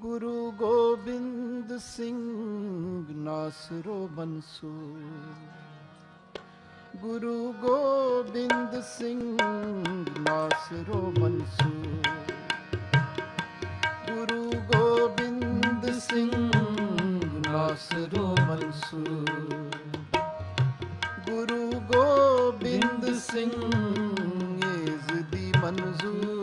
ਗੁਰੂ ਗੋਬਿੰਦ ਸਿੰਘ ਨਾਸਰੋ ਮਨਸੂਰ। ਗੁਰੂ ਗੋਬਿੰਦ ਸਿੰਘ ਨਾਸਰੋ ਮਨਸੂਰ। ਗੁਰੂ ਗੋਬਿੰਦ ਸਿੰਘ ਨਾਸਰੋ ਮਨਸੂਰ। ਗੁਰੂ ਗੋਬਿੰਦ ਸਿੰਘ ਇਸ ਦੀ ਮਨਜ਼ੂਰ।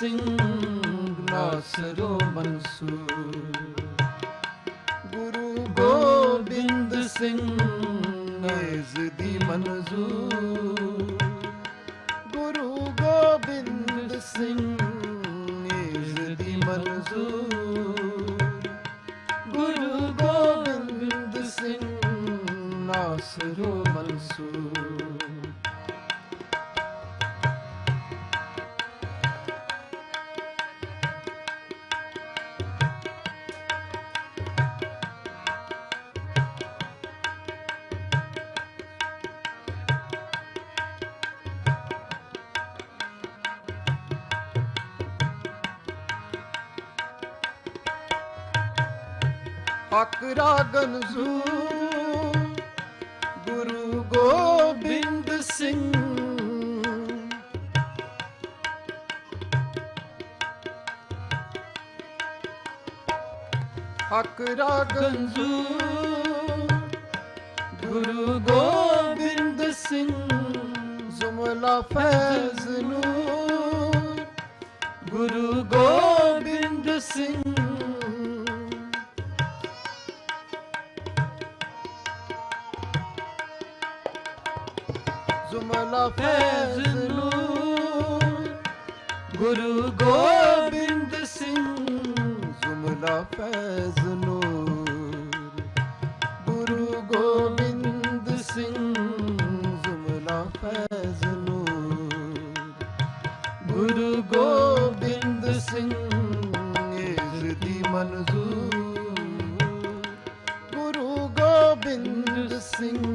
ਸਿੰਘ ਨਾਸਰੋ ਮਨਸੂਰ ਗੁਰੂ ਗੋਬਿੰਦ ਸਿੰਘ ਇਸ ਦੀ ਮਨਜ਼ੂਰ ਗੁਰੂ ਗੋਬਿੰਦ ਸਿੰਘ ਇਸ ਦੀ ਮਨਜ਼ੂਰ ਗੁਰੂ ਗੋਬਿੰਦ ਸਿੰਘ ਨਾਸਰੋ ਮਨਸੂਰ ਹਕ ਰਾਗਨ ਜ਼ੂ। ਗੁਰੂ ਗੋਬਿੰਦ ਸਿੰਘ। ਹਕ ਰਾਗਨ ਜ਼ੂ। ਗੁਰੂ ਗੋਬਿੰਦ ਸਿੰਘ। ਜ਼ੁਮਲਾ ਫੈਜ਼ ਨੂਰ ਗੁਰੂ ਗੋਬਿੰਦ ਸਿੰਘ। ਫੈਜ਼ ਨੂਰ ਗੁਰੂ ਗੋਬਿੰਦ ਸਿੰਘ ਜ਼ੁਮਲਾ ਫੈਜ਼ ਨੂਰ ਗੁਰੂ ਗੋਬਿੰਦ ਸਿੰਘ ਜ਼ੁਮਲਾ ਫੈਜ਼ ਨੂਰ ਗੁਰੂ ਗੋਬਿੰਦ ਸਿੰਘ ਇਸ ਦੀ ਮਨਜ਼ੂਰ। ਗੁਰੂ ਗੋਬਿੰਦ ਸਿੰਘ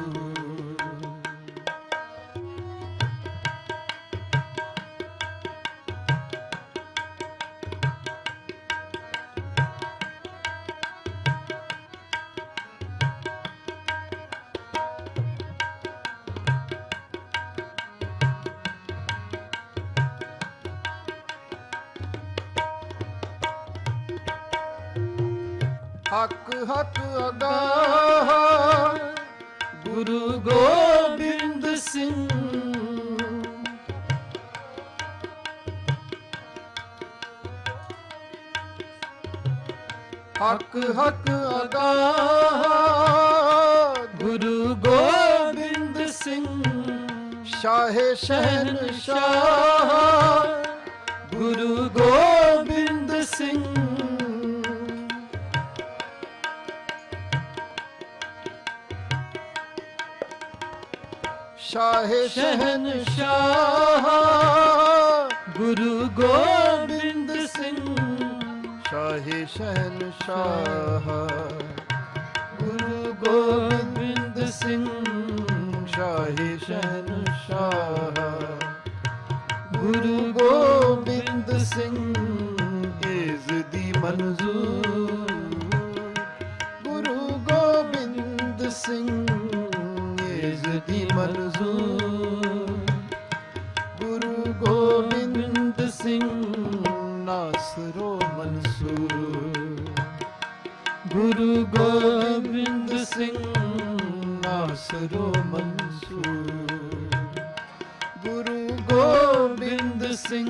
ਹਕ ਹਕ ਅਗਾਹ ਗੁਰੂ ਗੋਬਿੰਦ ਸਿੰਘ। ਹਕ ਹਕ ਅਗਾਹ ਗੁਰੂ ਗੋਬਿੰਦ ਸਿੰਘ। ਸ਼ਾਹੇ ਸ਼ਹਿਨਸ਼ਾਹ ਗੁਰੂ ਸ਼ਾਹੇ ਸ਼ਹਿਨਸ਼ਾਹ ਗੁਰੂ ਗੋਬਿੰਦ ਸਿੰਘ। ਸ਼ਾਹੇ ਸ਼ਹਿਨਸ਼ਾਹ ਗੁਰੂ ਗੋਬਿੰਦ ਸਿੰਘ। ਸ਼ਾਹੇ ਸ਼ਹਿਨਸ਼ਾਹ ਗੁਰੂ ਗੋਬਿੰਦ ਸਿੰਘ। ਇਸ ਦੀ ਮਨਜ਼ੂਰ। ਗੁਰੂ ਗੋਬਿੰਦ ਸਿੰਘ। ਇਸ ਮਨਜ਼ੂਰ ਗੁਰੂ ਗੋਬਿੰਦ ਸਿੰਘ ਨਾਸਰੋ ਮਨਸੂਰ ਗੁਰੂ ਗੋਬਿੰਦ ਸਿੰਘ ਨਾਸਰੋ ਮਨਸੂਰ ਗੁਰੂ ਗੋਬਿੰਦ ਸਿੰਘ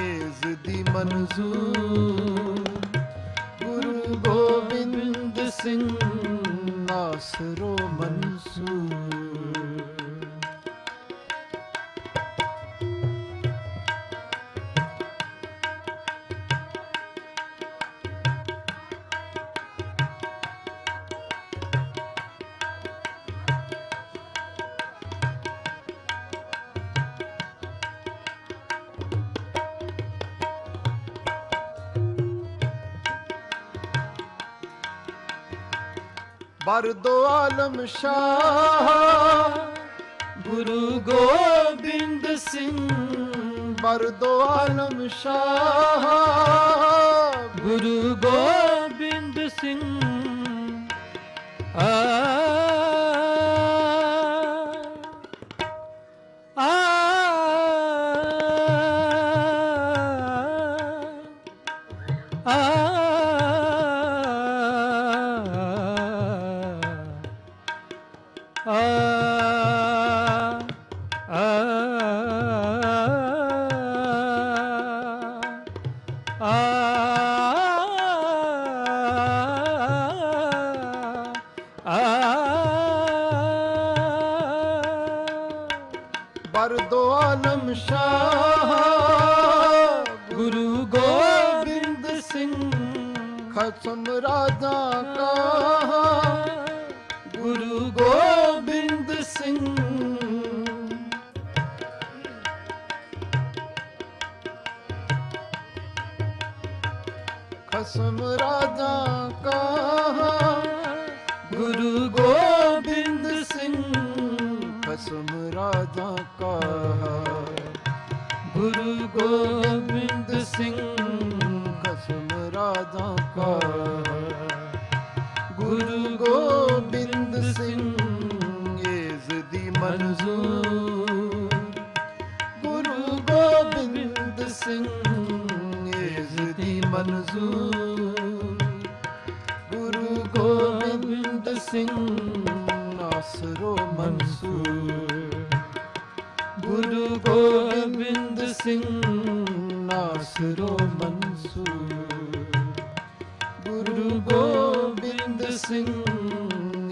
ਇਸ ਦੀ ਮਨਜ਼ੂਰ ਗੁਰੂ ਗੋਬਿੰਦ ਸਿੰਘ ਨਾਸਰੋ ਮਨਸੂਰ ਬਰਦੋ ਆਲਮ ਸ਼ਾਹ। ਗੁਰੂ ਗੋਬਿੰਦ ਸਿੰਘ ਬਰਦੋ ਆਲਮ ਸ਼ਾਹ। ਗੁਰੂ ਗੋਬਿੰਦ ਸਿੰਘ ਆ। ਆ। ਆ। ਸ਼ਾਹ। ਗੁਰੂ ਗੋਬਿੰਦ ਸਿੰਘ ਖਸਮ ਰਾਜਾ ਕਾ। ਗੁਰੂ ਗੋਬਿੰਦ ਸਿੰਘ। ਖਸਮ ਰਾਜਾ ਕਾ। ਗੁਰੂ ਗੋਬਿੰਦ ਸਿੰਘ ਖਸਮ ਰਾਜਾ ਕਾ। ਗੁਰੂ ਗੋਬਿੰਦ ਸਿੰਘ, ਕਸਮ ਰਾਜਾ ਕਾ। ਗੁਰੂ ਗੋਬਿੰਦ ਸਿੰਘ, ਇਸ ਦੀ ਮਨਜ਼ੂਰ। ਗੁਰੂ ਗੋਬਿੰਦ ਸਿੰਘ, ਇਸ ਦੀ ਮਨਜ਼ੂਰ। ਗੁਰੂ ਗੋਬਿੰਦ ਸਿੰਘ, ਨਾਸਰੋ ਮਨਸੂਰ। ਗੁਰੂ ਗੋਬਿੰਦ ਸਿੰਘ ਨਾਸਰੋ ਮਨਸੂਰ। ਗੁਰੂ ਗੋਬਿੰਦ ਸਿੰਘ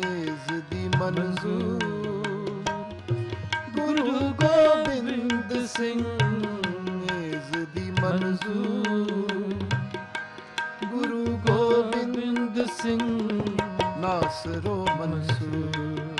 ਇਸ ਦੀ ਮਨਜ਼ੂਰ ਗੁਰੂ ਗੋਬਿੰਦ ਸਿੰਘ ਇਸ ਦੀ ਮਨਜ਼ੂਰ ਗੁਰੂ ਗੋਬਿੰਦ ਸਿੰਘ ਨਾਸਰੋ ਮਨਸੂਰ।